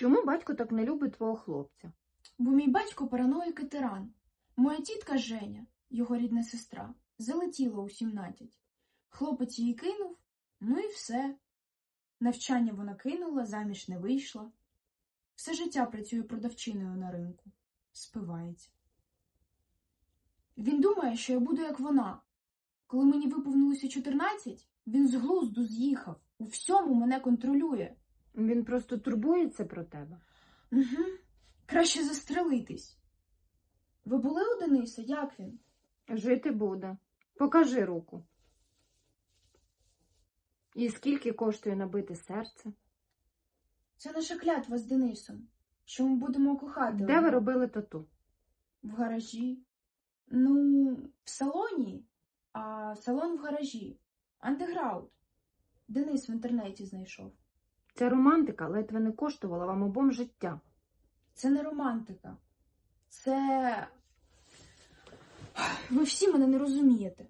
Чому батько так не любить твого хлопця? Бо мій батько параноїк і тиран. Моя тітка Женя, його рідна сестра, залетіла у 17. Хлопець її кинув, ну і все. Навчання вона кинула, заміж не вийшла. Все життя працює продавчиною на ринку. Спивається. Він думає, що я буду як вона. Коли мені виповнилося 14, він з глузду з'їхав. У всьому мене контролює. Він просто турбується про тебе. Угу. Краще застрелитись. Ви були у Дениса? Як він? Жити буде. Покажи руку. І скільки коштує набити серце? Це наша клятва з Денисом, що ми будемо кохати. Де ви робили тату? В гаражі. Ну, в салоні, а салон в гаражі. Андеграунд. Денис в інтернеті знайшов. Ця романтика ледве не коштувала вам обом життя. Це не романтика. Це. Ви всі мене не розумієте.